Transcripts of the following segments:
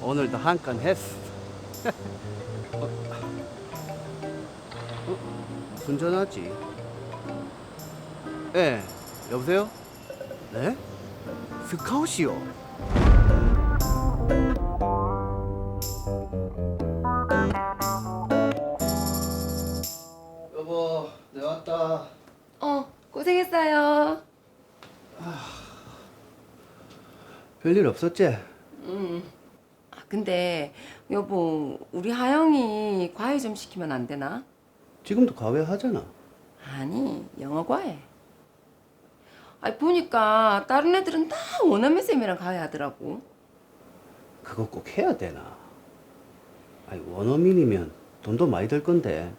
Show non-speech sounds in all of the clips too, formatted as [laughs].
오늘도 한 건 했어. 어? 어? 무슨 전화지? 예, 여보세요? 네? 스카웃이요? 별일 없었지? 아, 근데 여보, 우리 하영이 과외 좀 시키면 안 되나? 지금도 과외 하잖아. 아니, 영어 과외. 아, 보니까 다른 애들은 다 원어민 쌤이랑 과외 하더라고. 그거 꼭 해야 되나? 아니 원어민이면 돈도 많이 들 건데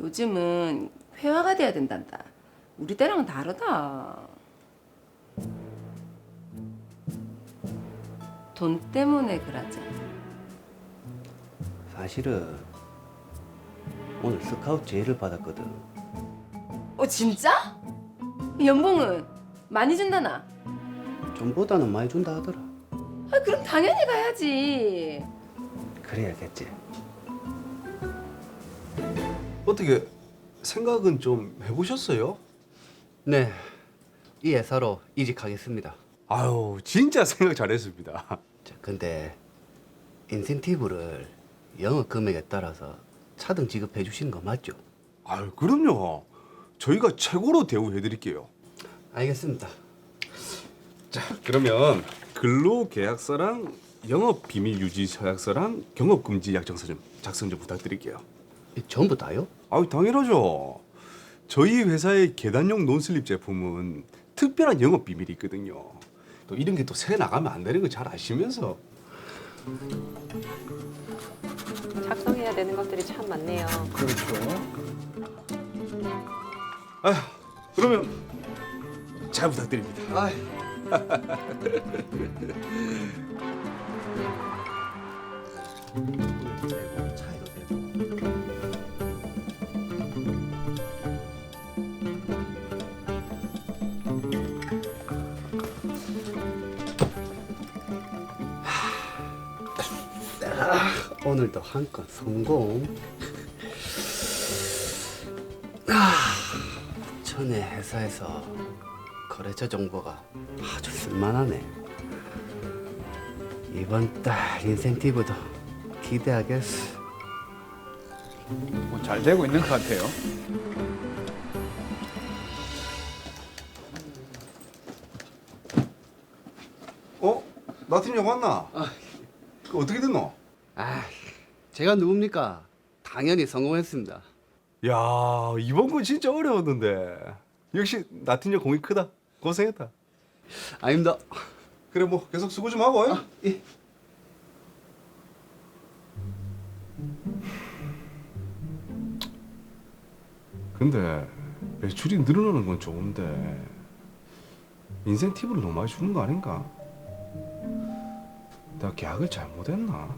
요즘은 회화가 돼야 된단다. 우리 때랑은 다르다. 돈 때문에 그러지. 사실은 오늘 스카웃 제의를 받았거든. 어, 진짜? 연봉은 많이 준다나? 전보다는 많이 준다 하더라. 아, 그럼 당연히 가야지. 그래야겠지. 어떻게 생각은 좀 해보셨어요? 네, 이 회사로 이직하겠습니다. 아유 진짜 생각 잘했습니다. 자, 근데 인센티브를 영업 금액에 따라서 차등 지급해 주시는 거 맞죠? 아유 그럼요. 저희가 최고로 대우해 드릴게요. 알겠습니다. 자 그러면 근로 계약서랑 영업 비밀 유지 서약서랑 경업 금지 약정서 좀 작성 좀 부탁드릴게요. 이 전부 다요? 아유 당연하죠. 저희 회사의 계단용 논슬립 제품은 특별한 영업 비밀이 있거든요. 또 이런 게 또 새 나가면 안 되는 거 잘 아시면서 작성해야 되는 것들이 참 많네요. 아휴 그러면 잘 부탁드립니다. 아, [laughs] 오늘도 한 건 성공. [laughs] 아, 전에 회사에서 거래처 정보가 아주 쓸만하네. 이번 달 인센티브도 기대하겠어. 뭐 잘 되고 있는 것 같아요. 어? 나 팀장 왔나? 그 어떻게 됐노? 아, 제가 누굽니까? 당연히 성공했습니다. 야 이번 건 진짜 어려웠는데 역시 나 팀장 공이 크다 고생했다 아닙니다. 그래 뭐 계속 수고 좀 하고 예. 근데 매출이 늘어나는 건 좋은데 인센티브를 너무 많이 주는 거 아닌가? 내가 계약을 잘못했나?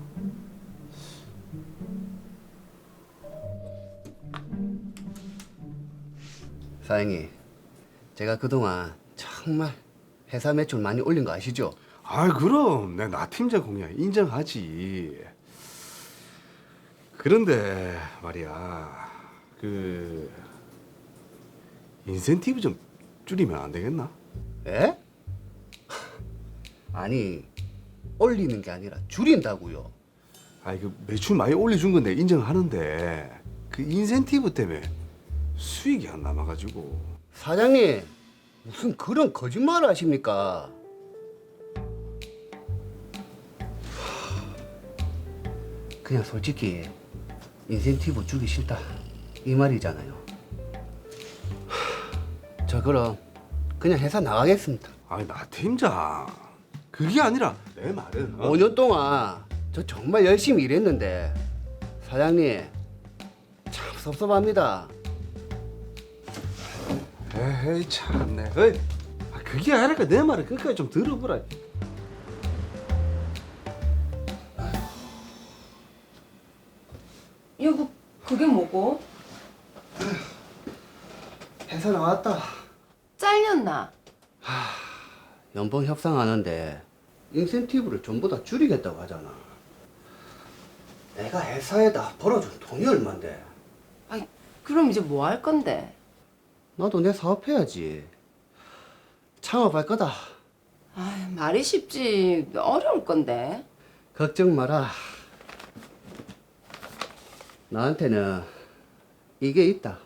사장님, 제가 그동안 정말 회사 매출 많이 올린 거 아시죠? 아 그럼 내 나 팀장 공이야 인정하지. 그런데 말이야 그 인센티브 좀 줄이면 안 되겠나? 예? 아니, 올리는 게 아니라 줄인다고요. 아이 그 매출 많이 올려준 건데 인정하는데 그 인센티브 때문에 수익이 안 남아가지고 사장님, 무슨 그런 거짓말을 하십니까? 그냥 솔직히 인센티브 주기 싫다 이 말이잖아요. 저 그럼 그냥 회사 나가겠습니다. 아니 나 팀장 그게 아니라 내 말은 어? 5년 동안 저 정말 열심히 일했는데 사장님 참 섭섭합니다. 에이 참네 어이 아, 그게 아니라 내 말을 끝까지 좀 들어보라 여보, 그게 뭐고? 회사 나왔다. 잘렸나? 연봉 협상하는데 인센티브를 전부 다 줄이겠다고 하잖아. 내가 회사에다 벌어준 돈이 얼만데? 아이 그럼 이제 뭐 할 건데? 나도 내 사업해야지. 창업할 거다. 아 말이 쉽지 어려울 건데. 걱정 마라. 나한테는 이게 있다.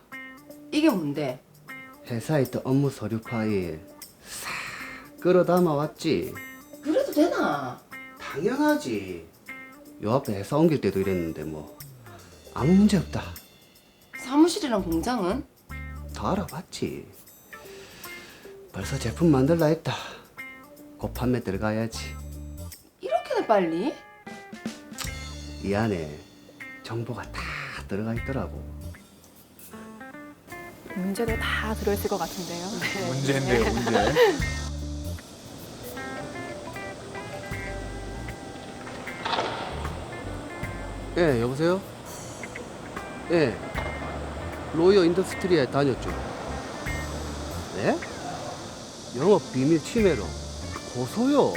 이게 뭔데? 회사에 있던 업무 서류 파일 싹 끌어담아 왔지. 그래도 되나? 당연하지. 요 앞에 회사 옮길 때도 이랬는데 뭐 아무 문제 없다. 사무실이랑 공장은? 다 알아봤지. 벌써 제품 만들라 했다. 곧 판매 들어가야지. 이렇게나 빨리? 이 안에 정보가 다 들어가 있더라고. 문제도 다 들어있을 것 같은데요. 문제인데요, 문제. [laughs] 예, 여보세요? 예. 로이어 인더스트리에 다녔죠. 네? 영업 비밀 침해로 고소요.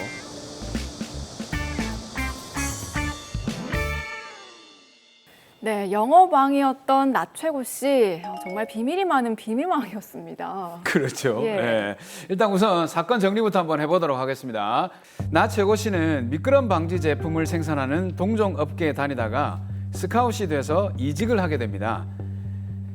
네, 영업왕이었던 나최고 씨 어, 정말 비밀이 많은 비밀왕이었습니다. 그렇죠. 예. 예. 일단 우선 사건 정리부터 한번 해보도록 하겠습니다. 나 최고 씨는 미끄럼 방지 제품을 생산하는 동종 업계에 다니다가 스카웃이 돼서 이직을 하게 됩니다.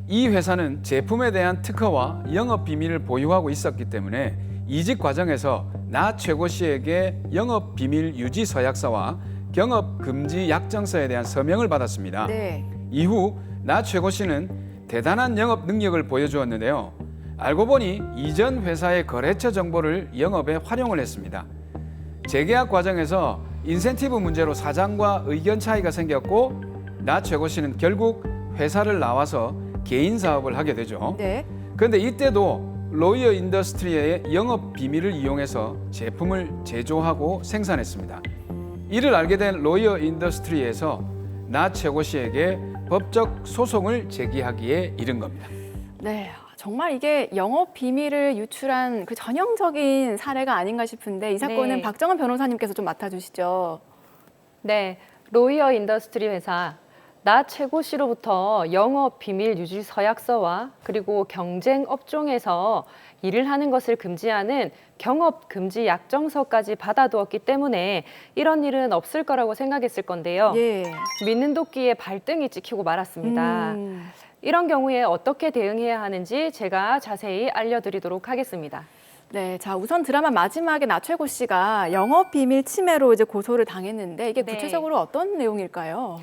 이 회사는 제품에 대한 특허와 영업 비밀을 보유하고 있었기 때문에 이직 과정에서 나 최고 씨에게 영업 비밀 유지 서약서와 경업 금지 약정서에 대한 서명을 받았습니다. 네. 이후 나 최고 씨는 대단한 영업 능력을 보여주었는데요. 알고 보니 이전 회사의 거래처 정보를 영업에 활용을 했습니다. 재계약 과정에서 인센티브 문제로 사장과 의견 차이가 생겼고 나 최고 씨는 결국 회사를 나와서 개인 사업을 하게 되죠. 네. 그런데 이때도 로이어 인더스트리의 영업 비밀을 이용해서 제품을 제조하고 생산했습니다. 이를 알게 된 로이어 인더스트리에서 나 최고 씨에게 법적 소송을 제기하기에 이른 겁니다. 네. 정말 이게 영업 비밀을 유출한 그 전형적인 사례가 아닌가 싶은데 이 사건은 네. 박정은 변호사님께서 좀 맡아주시죠. 네, 로이어 인더스트리 회사 나 최고 씨로부터 영업 비밀 유지 서약서와 그리고 경쟁 업종에서 일을 하는 것을 금지하는 경업 금지 약정서까지 받아두었기 때문에 이런 일은 없을 거라고 생각했을 건데요. 예. 믿는 도끼에 발등이 찍히고 말았습니다. 음, 이런 경우에 어떻게 대응해야 하는지 제가 자세히 알려드리도록 하겠습니다. 네. 자, 우선 드라마 마지막에 나최고 씨가 영업 비밀 침해로 이제 고소를 당했는데 이게 네. 구체적으로 어떤 내용일까요?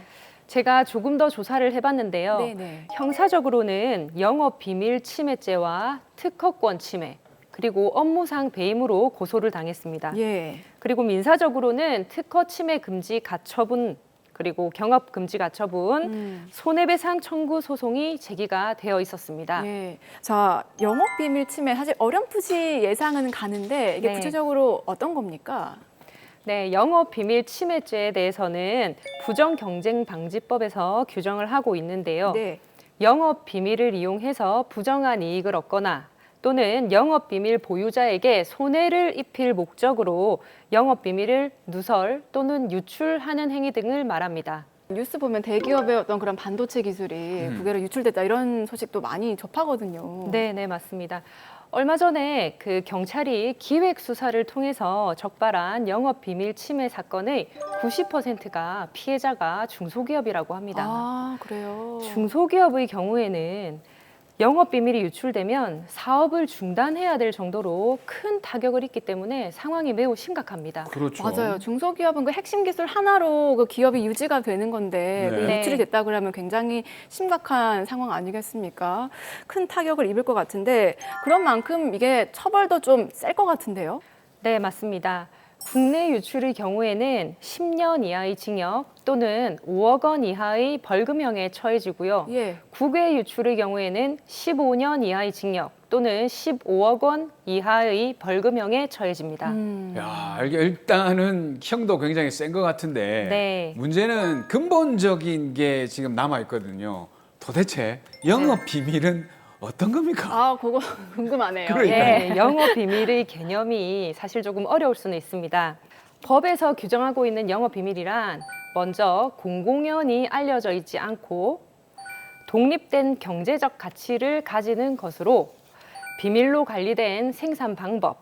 제가 조금 더 조사를 해봤는데요. 네, 네. 형사적으로는 영업 비밀 침해죄와 특허권 침해 그리고 업무상 배임으로 고소를 당했습니다. 예. 그리고 민사적으로는 특허 침해 금지 가처분 그리고 경업 금지 가처분, 음. 손해배상 청구 소송이 제기가 되어 있었습니다. 예. 자, 영업 비밀 침해 사실 어렴풋이 예상은 가는데 이게 네. 구체적으로 어떤 겁니까? 네, 영업 비밀 침해죄에 대해서는 부정 경쟁 방지법에서 규정을 하고 있는데요. 네. 영업 비밀을 이용해서 부정한 이익을 얻거나 또는 영업 비밀 보유자에게 손해를 입힐 목적으로 영업 비밀을 누설 또는 유출하는 행위 등을 말합니다. 뉴스 보면 대기업의 어떤 그런 반도체 기술이 음. 국외로 유출됐다 이런 소식도 많이 접하거든요. 네, 네, 맞습니다. 얼마 전에 그 경찰이 기획 수사를 통해서 적발한 영업 비밀 침해 사건의 90%가 피해자가 중소기업이라고 합니다. 아, 그래요. 중소기업의 경우에는 영업 비밀이 유출되면 사업을 중단해야 될 정도로 큰 타격을 입기 때문에 상황이 매우 심각합니다. 그렇죠. 맞아요. 중소기업은 그 핵심 기술 하나로 그 기업이 유지가 되는 건데 그 네. 유출이 됐다 그러면 굉장히 심각한 상황 아니겠습니까? 큰 타격을 입을 것 같은데 그런 만큼 이게 처벌도 좀 셀 것 같은데요. 네, 맞습니다. 국내 유출의 경우에는 10년 이하의 징역 또는 5억 원 이하의 벌금형에 처해지고요. 예. 국외 유출의 경우에는 15년 이하의 징역 또는 15억 원 이하의 벌금형에 처해집니다. 음. 야, 이게 일단은 형도 굉장히 센 것 같은데 네. 문제는 근본적인 게 지금 남아 있거든요. 도대체 영업 비밀은 어떤 겁니까? 아, 그거 [laughs] 궁금하네요. 그러니까요. 예. 예, 영업 비밀의 개념이 사실 조금 어려울 수는 있습니다. 법에서 규정하고 있는 영업 비밀이란 먼저 공공연히 알려져 있지 않고 독립된 경제적 가치를 가지는 것으로 비밀로 관리된 생산 방법,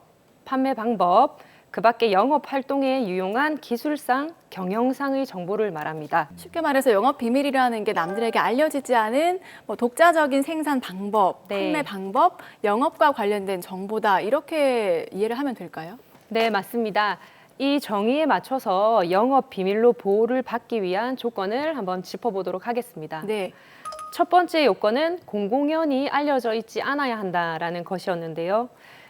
판매 방법, 그 밖에 영업 활동에 유용한 기술상, 경영상의 정보를 말합니다. 쉽게 말해서 영업 비밀이라는 게 남들에게 알려지지 않은 뭐 독자적인 생산 방법, 네. 판매 방법, 영업과 관련된 정보다 이렇게 이해를 하면 될까요? 네, 맞습니다. 이 정의에 맞춰서 영업 비밀로 보호를 받기 위한 조건을 한번 짚어보도록 하겠습니다. 네. 첫 번째 요건은 공공연히 알려져 있지 않아야 한다라는 것이었는데요.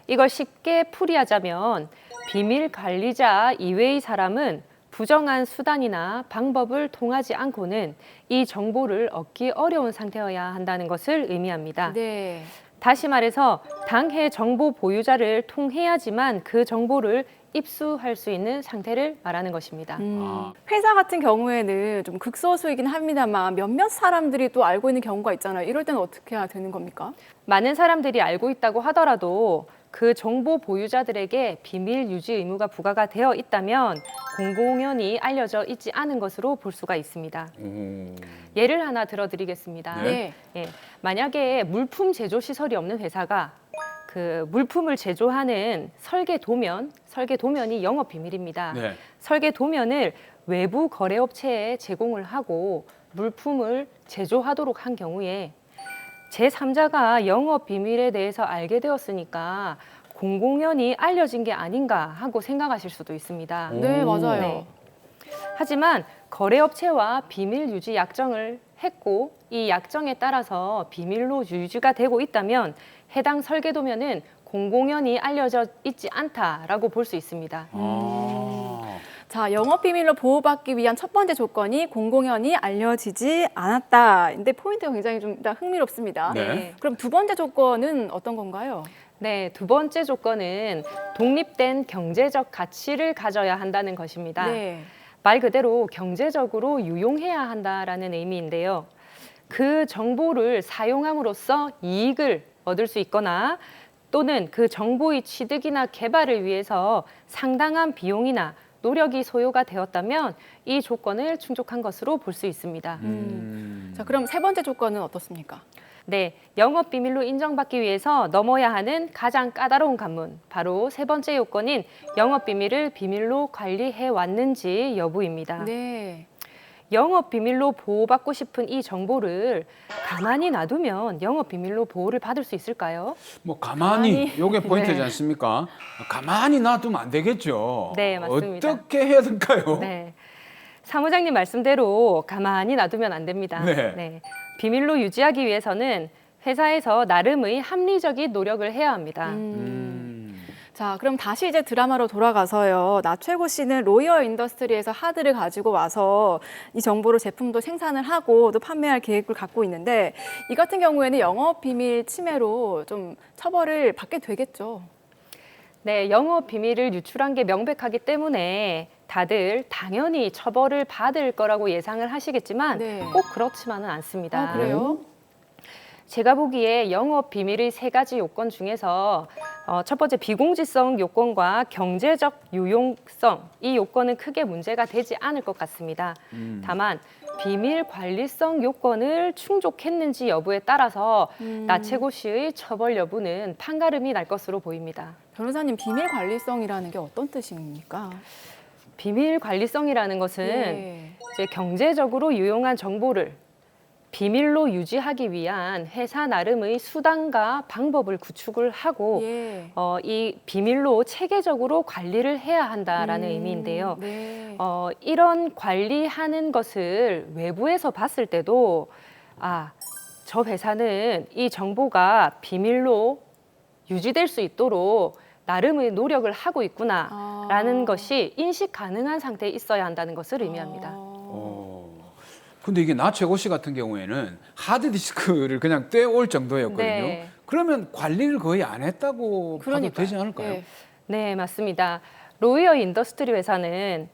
이걸 쉽게 풀이하자면 비밀 관리자 이외의 사람은 부정한 수단이나 방법을 통하지 않고는 이 정보를 얻기 어려운 상태여야 한다는 것을 의미합니다. 네. 다시 말해서 당해 정보 보유자를 통해야지만 그 정보를 입수할 수 있는 상태를 말하는 것입니다. 음, 아. 회사 같은 경우에는 좀 극소수이긴 합니다만 몇몇 사람들이 또 알고 있는 경우가 있잖아요. 이럴 때는 어떻게 해야 되는 겁니까? 많은 사람들이 알고 있다고 하더라도 그 정보 보유자들에게 비밀 유지 의무가 부과가 되어 있다면 공공연히 알려져 있지 않은 것으로 볼 수가 있습니다. 오. 예를 하나 들어드리겠습니다. 네. 예, 만약에 물품 제조 시설이 없는 회사가 그 물품을 제조하는 설계 도면, 설계 도면이 영업 비밀입니다. 네. 설계 도면을 외부 거래업체에 제공을 하고 물품을 제조하도록 한 경우에 제3자가 영업 비밀에 대해서 알게 되었으니까 공공연히 알려진 게 아닌가 하고 생각하실 수도 있습니다. 네, 맞아요. 네. 하지만 거래업체와 비밀 유지 약정을 했고 이 약정에 따라서 비밀로 유지가 되고 있다면 해당 설계 도면은 공공연히 알려져 있지 않다라고 볼 수 있습니다. 아. 자, 영업 비밀로 보호받기 위한 첫 번째 조건이 공공연히 알려지지 않았다. 근데 포인트가 굉장히 좀 흥미롭습니다. 네. 그럼 두 번째 조건은 어떤 건가요? 네, 두 번째 조건은 독립된 경제적 가치를 가져야 한다는 것입니다. 네. 말 그대로 경제적으로 유용해야 한다라는 의미인데요. 그 정보를 사용함으로써 이익을 얻을 수 있거나 또는 그 정보의 취득이나 개발을 위해서 상당한 비용이나 노력이 소요가 되었다면 이 조건을 충족한 것으로 볼 수 있습니다. 음. 자, 그럼 세 번째 조건은 어떻습니까? 네, 영업 비밀로 인정받기 위해서 넘어야 하는 가장 까다로운 관문, 바로 세 번째 요건인 영업 비밀을 비밀로 관리해 왔는지 여부입니다. 네. 영업 비밀로 보호받고 싶은 이 정보를 가만히 놔두면 영업 비밀로 보호를 받을 수 있을까요? 뭐 가만히 가만히. 요게 포인트지 네. 않습니까? 가만히 놔두면 안 되겠죠. 네, 맞습니다. 어떻게 해야 될까요? 네. 사무장님 말씀대로 가만히 놔두면 안 됩니다. 네. 비밀로 유지하기 위해서는 회사에서 나름의 합리적인 노력을 해야 합니다. 음. 음. 자, 그럼 다시 이제 드라마로 돌아가서요. 나최고 씨는 로이어 인더스트리에서 하드를 가지고 와서 이 정보로 제품도 생산을 하고 또 판매할 계획을 갖고 있는데 이 같은 경우에는 영업 비밀 침해로 좀 처벌을 받게 되겠죠. 네, 영업 비밀을 유출한 게 명백하기 때문에 다들 당연히 처벌을 받을 거라고 예상을 하시겠지만 네. 꼭 그렇지만은 않습니다. 아, 그래요? 제가 보기에 영업 비밀의 세 가지 요건 중에서 어, 첫 번째 비공지성 요건과 경제적 유용성 이 요건은 크게 문제가 되지 않을 것 같습니다. 음. 다만 비밀 관리성 요건을 충족했는지 여부에 따라서 음. 나채고 씨의 처벌 여부는 판가름이 날 것으로 보입니다. 변호사님 비밀 관리성이라는 게 어떤 뜻입니까? 비밀 관리성이라는 것은 네. 이제 경제적으로 유용한 정보를 비밀로 유지하기 위한 회사 나름의 수단과 방법을 구축을 하고 예. 어, 이 비밀로 체계적으로 관리를 해야 한다라는 음, 의미인데요. 네. 어, 이런 관리하는 것을 외부에서 봤을 때도 아, 저 회사는 이 정보가 비밀로 유지될 수 있도록 나름의 노력을 하고 있구나라는 아. 것이 인식 가능한 상태에 있어야 한다는 것을 의미합니다. 아. 어. 근데 이게 나 최고 씨 같은 경우에는 하드 디스크를 그냥 떼올 정도였거든요. 네. 그러면 관리를 거의 안 했다고 봐도 그러니까요. 되지 않을까요? 예. 네, 맞습니다. 로이어 인더스트리 회사는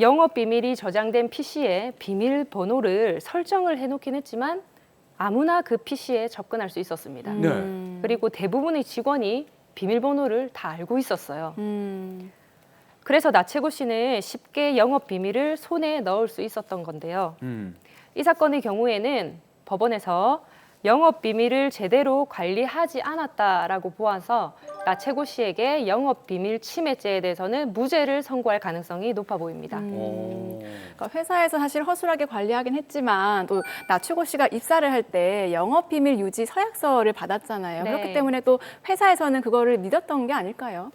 영업 비밀이 저장된 PC에 비밀 번호를 설정을 해놓긴 했지만 아무나 그 PC에 접근할 수 있었습니다. 네. 음. 그리고 대부분의 직원이 비밀번호를 다 알고 있었어요. 음. 그래서 나채고 씨는 쉽게 영업 비밀을 손에 넣을 수 있었던 건데요. 음. 이 사건의 경우에는 법원에서 영업 비밀을 제대로 관리하지 않았다라고 보아서 나채고 씨에게 영업 비밀 침해죄에 대해서는 무죄를 선고할 가능성이 높아 보입니다. 음. 오. 그러니까 회사에서 사실 허술하게 관리하긴 했지만 또 나추고 씨가 입사를 할 때 영업 비밀 유지 서약서를 받았잖아요. 네. 그렇기 때문에 또 회사에서는 그거를 믿었던 게 아닐까요?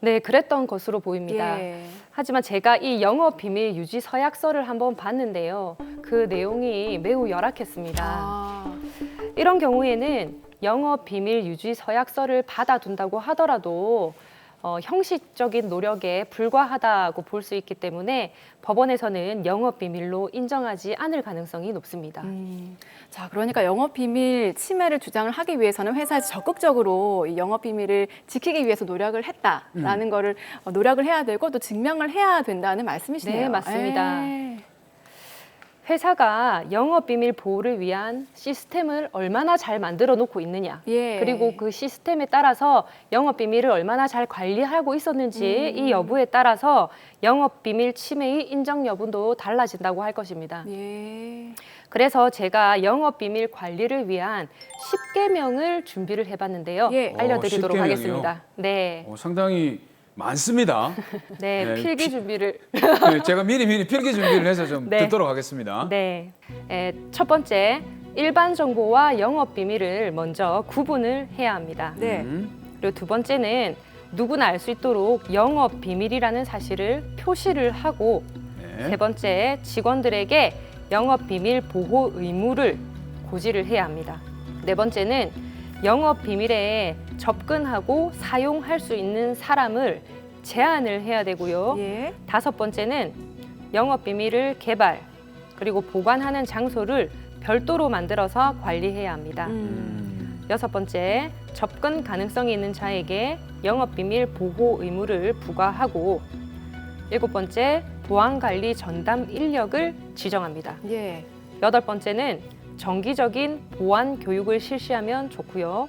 네, 그랬던 것으로 보입니다. 예. 하지만 제가 이 영업 비밀 유지 서약서를 한번 봤는데요. 그 내용이 매우 열악했습니다. 아. 이런 경우에는 영업 비밀 유지 서약서를 받아둔다고 하더라도 어, 형식적인 노력에 불과하다고 볼 수 있기 때문에 법원에서는 영업 비밀로 인정하지 않을 가능성이 높습니다. 음, 자, 그러니까 영업 비밀 침해를 주장을 하기 위해서는 회사에서 적극적으로 이 영업 비밀을 지키기 위해서 노력을 했다라는 거를 어, 노력을 해야 되고 또 증명을 해야 된다는 말씀이시네요. 네, 맞습니다. 에. 회사가 영업 비밀 보호를 위한 시스템을 얼마나 잘 만들어 놓고 있느냐. 예. 그리고 그 시스템에 따라서 영업 비밀을 얼마나 잘 관리하고 있었는지 음. 이 여부에 따라서 영업 비밀 침해의 인정 여부도 달라진다고 할 것입니다. 예. 그래서 제가 영업 비밀 관리를 위한 10개명을 준비를 해봤는데요. 예. 알려드리도록 어, 10개명이요? 하겠습니다. 네, 어, 상당히 많습니다. [laughs] 네, 네, 필기 피- 준비를 네, 제가 미리 미리 필기 준비를 해서 좀 [laughs] 네. 듣도록 하겠습니다. 네. 에, 첫 번째, 일반 정보와 영업 비밀을 먼저 구분을 해야 합니다. 네. 음. 그리고 두 번째는 누구나 알 수 있도록 영업 비밀이라는 사실을 표시를 하고 네. 세 번째, 직원들에게 영업 비밀 보호 의무를 고지를 해야 합니다. 네 번째는 영업 비밀에 접근하고 사용할 수 있는 사람을 제한을 해야 되고요. 예. 다섯 번째는 영업 비밀을 개발 그리고 보관하는 장소를 별도로 만들어서 관리해야 합니다. 음. 음. 여섯 번째, 접근 가능성이 있는 자에게 영업 비밀 보호 의무를 부과하고 일곱 번째, 보안 관리 전담 인력을 지정합니다. 예. 여덟 번째는 정기적인 보안 교육을 실시하면 좋고요.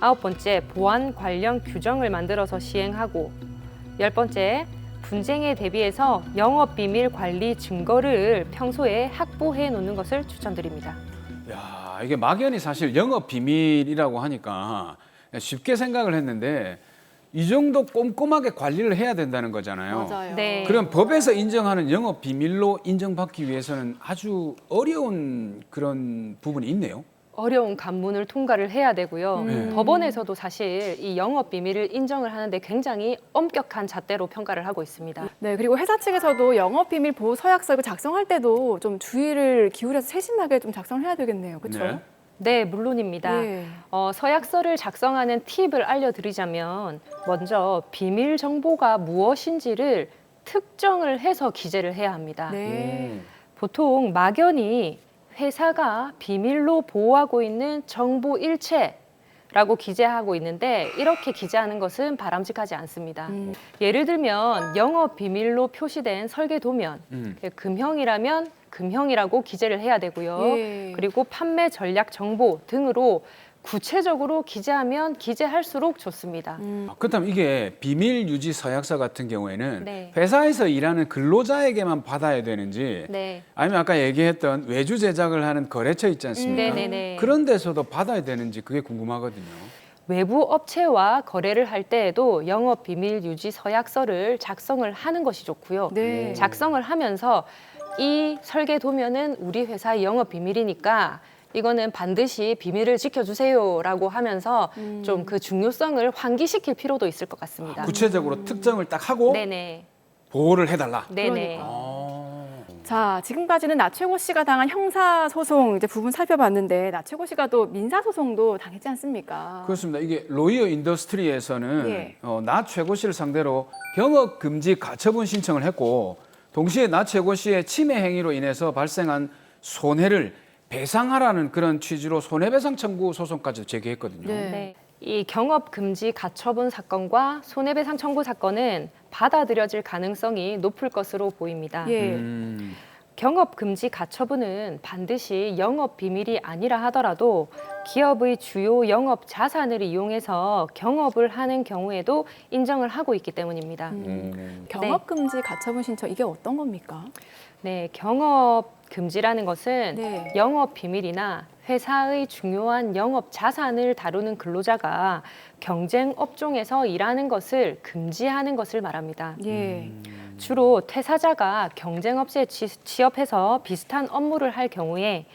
아홉 번째, 보안 관련 규정을 만들어서 시행하고 열 번째, 분쟁에 대비해서 영업 비밀 관리 증거를 평소에 확보해 놓는 것을 추천드립니다. 야, 이게 막연히 사실 영업 비밀이라고 하니까 쉽게 생각을 했는데 이 정도 꼼꼼하게 관리를 해야 된다는 거잖아요. 맞아요. 네. 그럼 법에서 인정하는 영업 비밀로 인정받기 위해서는 아주 어려운 그런 부분이 있네요. 어려운 관문을 통과를 해야 되고요. 네. 법원에서도 사실 이 영업 비밀을 인정을 하는데 굉장히 엄격한 잣대로 평가를 하고 있습니다. 네, 그리고 회사 측에서도 영업 비밀 보호 서약서 이거 작성할 때도 좀 주의를 기울여서 세심하게 좀 작성을 해야 되겠네요. 그렇죠? 네. 네, 물론입니다. 예. 어, 서약서를 작성하는 팁을 알려드리자면 먼저 비밀 정보가 무엇인지를 특정을 해서 기재를 해야 합니다. 네. 보통 막연히 회사가 비밀로 보호하고 있는 정보 일체 라고 기재하고 있는데 이렇게 기재하는 것은 바람직하지 않습니다. 음. 예를 들면 영업 비밀로 표시된 설계 도면 음. 금형이라면 금형이라고 기재를 해야 되고요. 예. 그리고 판매 전략 정보 등으로 구체적으로 기재하면 기재할수록 좋습니다. 음. 아, 그렇다면 이게 비밀 유지 서약서 같은 경우에는 네. 회사에서 일하는 근로자에게만 받아야 되는지 네. 아니면 아까 얘기했던 외주 제작을 하는 거래처 있지 않습니까? 음, 네네네. 그런 데서도 받아야 되는지 그게 궁금하거든요. 외부 업체와 거래를 할 때에도 영업 비밀 유지 서약서를 작성을 하는 것이 좋고요. 네. 작성을 하면서 이 설계 도면은 우리 회사의 영업 비밀이니까 이거는 반드시 비밀을 지켜주세요라고 하면서 음. 좀 그 중요성을 환기시킬 필요도 있을 것 같습니다. 구체적으로 특정을 딱 하고 네네. 보호를 해달라. 네네. 그러니까. 아. 자, 지금까지는 나최고 씨가 당한 형사 소송 이제 부분 살펴봤는데 나최고 씨가 또 민사 소송도 당했지 않습니까? 그렇습니다. 이게 로이어 인더스트리에서는 예. 어, 나 최고 씨를 상대로 경업 금지 가처분 신청을 했고 동시에 나 최고 씨의 침해 행위로 인해서 발생한 손해를 배상하라는 그런 취지로 손해배상 청구 소송까지 제기했거든요. 네. 네. 이 경업 금지 가처분 사건과 손해배상 청구 사건은 받아들여질 가능성이 높을 것으로 보입니다. 예. 음, 경업 금지 가처분은 반드시 영업 비밀이 아니라 하더라도 기업의 주요 영업 자산을 이용해서 경업을 하는 경우에도 인정을 하고 있기 때문입니다. 경업 금지 가처분 신청 이게 어떤 겁니까? 네, 경업 금지라는 것은 네. 영업 비밀이나 회사의 중요한 영업 자산을 다루는 근로자가 경쟁 업종에서 일하는 것을 금지하는 것을 말합니다. 예. 주로 퇴사자가 경쟁업체에 취- 취업해서 비슷한 업무를 할 경우에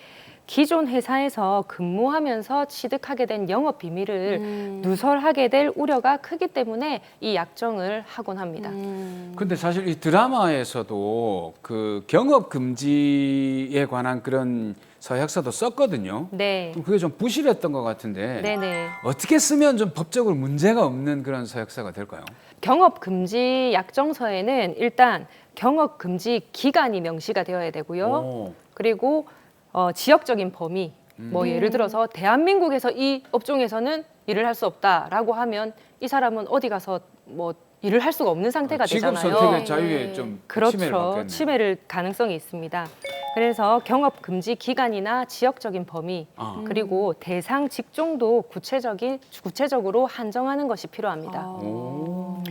기존 회사에서 근무하면서 취득하게 된 영업 비밀을 음. 누설하게 될 우려가 크기 때문에 이 약정을 하곤 합니다. 음. 근데 사실 이 드라마에서도 그 경업 금지에 관한 그런 서약서도 썼거든요. 네, 그럼 그게 좀 부실했던 것 같은데 네네. 어떻게 쓰면 좀 법적으로 문제가 없는 그런 서약서가 될까요? 경업 금지 약정서에는 일단 경업 금지 기간이 명시가 되어야 되고요. 오. 그리고 어, 지역적인 범위, 뭐 예를 들어서 대한민국에서 이 업종에서는 일을 할 수 없다라고 하면 이 사람은 어디 가서 뭐 일을 할 수가 없는 상태가 직업 되잖아요. 선택의 자유에 좀 침해를 그렇죠. 받겠네. 침해를 가능성이 있습니다. 그래서 경업 금지 기간이나 지역적인 범위 아. 그리고 대상 직종도 구체적인 구체적으로 한정하는 것이 필요합니다. 아. 오.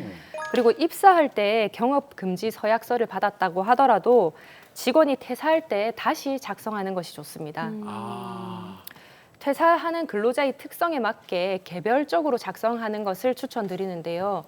그리고 입사할 때 경업 금지 서약서를 받았다고 하더라도 직원이 퇴사할 때 다시 작성하는 것이 좋습니다. 아. 퇴사하는 근로자의 특성에 맞게 개별적으로 작성하는 것을 추천드리는데요.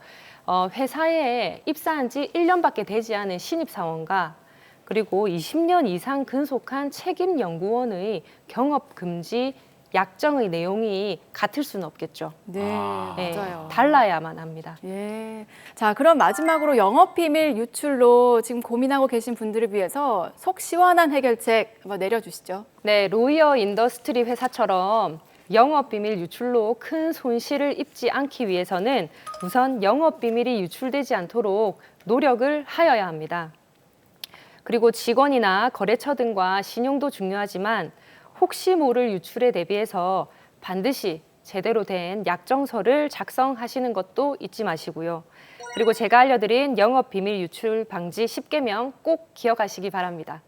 어, 회사에 입사한 지 1년밖에 되지 않은 신입사원과 그리고 20년 이상 근속한 책임 연구원의 경업 금지 약정의 내용이 같을 수는 없겠죠. 네, 아. 네, 맞아요. 달라야만 합니다. 예. 자, 그럼 마지막으로 영업 비밀 유출로 지금 고민하고 계신 분들을 위해서 속 시원한 해결책 한번 내려주시죠. 네, 로이어 인더스트리 회사처럼 영업 비밀 유출로 큰 손실을 입지 않기 위해서는 우선 영업 비밀이 유출되지 않도록 노력을 하여야 합니다. 그리고 직원이나 거래처 등과 신용도 중요하지만 혹시 모를 유출에 대비해서 반드시 제대로 된 약정서를 작성하시는 것도 잊지 마시고요. 그리고 제가 알려드린 영업 비밀 유출 방지 10개명 꼭 기억하시기 바랍니다.